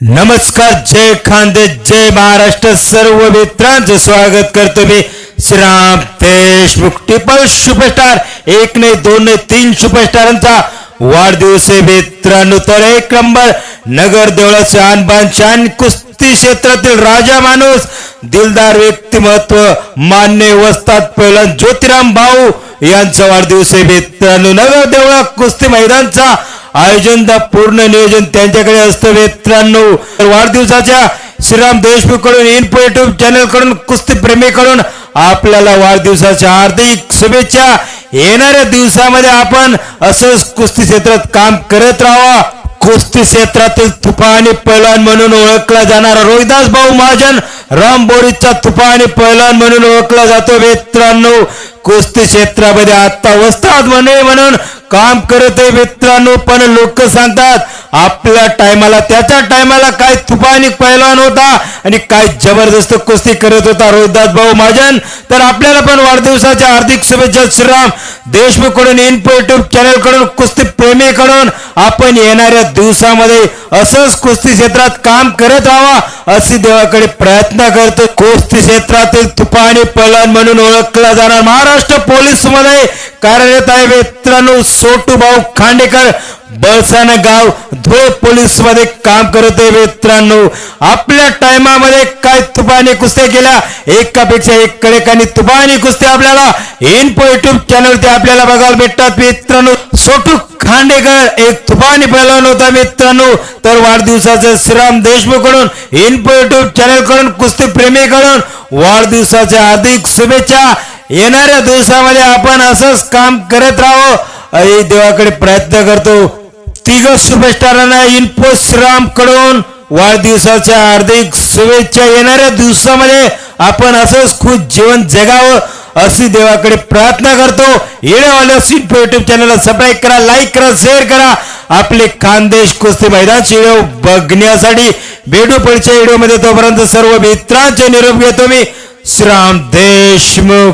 नमस्कार जय खानदे जय महाराष्ट्र सर्व मित्रांचं स्वागत करतो मी श्रीराम देशमुख टिपल सुपरस्टार एक नाही दोन नाही तीन सुपरस्टारांचा वाढदिवस आहे मित्रांनो. तर एक नंबर नगर देवळाचे आणबान शान कुस्ती क्षेत्रातील राजा माणूस दिलदार व्यक्तिमत्व मान्य वस्तात पहिला ज्योतिराम भाऊ यांचा वाढदिवस आहे मित्रांनो. नगर देवळा कुस्ती मैदानचा आयोजन पूर्ण नियोजन त्यांच्याकडे असतं. मित्रांनो वाढदिवसाच्या श्रीराम देशमुखकडून इन्फो युट्यूब चॅनलकडून कुस्ती प्रेमीकडून आपल्याला वाढदिवसाच्या हार्दिक शुभेच्छा. येणाऱ्या दिवसामध्ये आपण असंच कुस्ती क्षेत्रात काम करत राहावा. कुस्ती क्षेत्रातील तुफा आणि पैलवान म्हणून ओळखला जाणारा रोहिदास भाऊ महाजन रामबोरीचा तुफा आणि पैलवान म्हणून ओळखला जातो. मित्रांनो कुस्ती क्षेत्रामध्ये आता वस्ताद म्हणे म्हणून काम करत आहे मित्रांनो पण लोक सांगतात आपल्या टायमाला त्याच्या टायमाला काय तुफा आणि पैलवान होता आणि काय जबरदस्त कुस्ती करत होता रोहिदास भाऊ महाजन. तर आपल्याला पण वाढदिवसाच्या हार्दिक शुभेच्छा श्रीराम. देशमुखकडून इन्फो युट्यूब चॅनलकडून कुस्ती प्रेमीकडून आपण येणाऱ्या दिवसामध्ये असंच कुस्ती क्षेत्रात काम करत राहावा अशी देवाकडे प्रयत्न करतो. कुस्ती क्षेत्रातील तुफानी आणि पैलवान म्हणून ओळखला जाणार महाराष्ट्र पोलीसमध्ये कार्यरत आहे मित्रांनो सोटू भाऊ खांडेकर. बळसाना गाव धुळे पोलीसमध्ये काम करत आहे मित्रांनो. आपल्या टायमामध्ये काय तुफानी कुस्त्या केल्या? एकापेक्षा एक कडेकानी तुफानी कुस्त्या आपल्याला इन्फो युट्यूब चॅनलवरती आपल्याला बघायला भेटतात मित्रांनो. सोटू खांडेकर एक तुफानी पैलवान होता मित्रांनो. तर वाढदिवसाचं श्रीराम देशमुखकडून इन्फो युट्यूब चॅनलकडून कुस्ती प्रेमीकडून वाढदिवसाच्या हार्दिक शुभेच्छा. येणाऱ्या दिवसामध्ये आपण असंच काम करत राहो. अरे देवाकडे प्रयत्न करतो. तिघ सुपरस्टारांना इन्फो कडून वाढदिवसाच्या हार्दिक शुभेच्छा येणाऱ्या दिवसामध्ये आपण असंच खुश जीवन जगावं अशी देवाकडे प्रार्थना करतो. येण्यावाल्या इन्फो युट्यूब चॅनलला सबस्क्राईब करा लाईक करा शेअर करा. आपले खानदेश कुस्ती मैदान व्हिडिओ बघण्यासाठी भेटू पुढच्या व्हिडिओमध्ये तोपर्यंत सर्व मित्रांचे निरोप घेतो मी. श्राम देशमुख.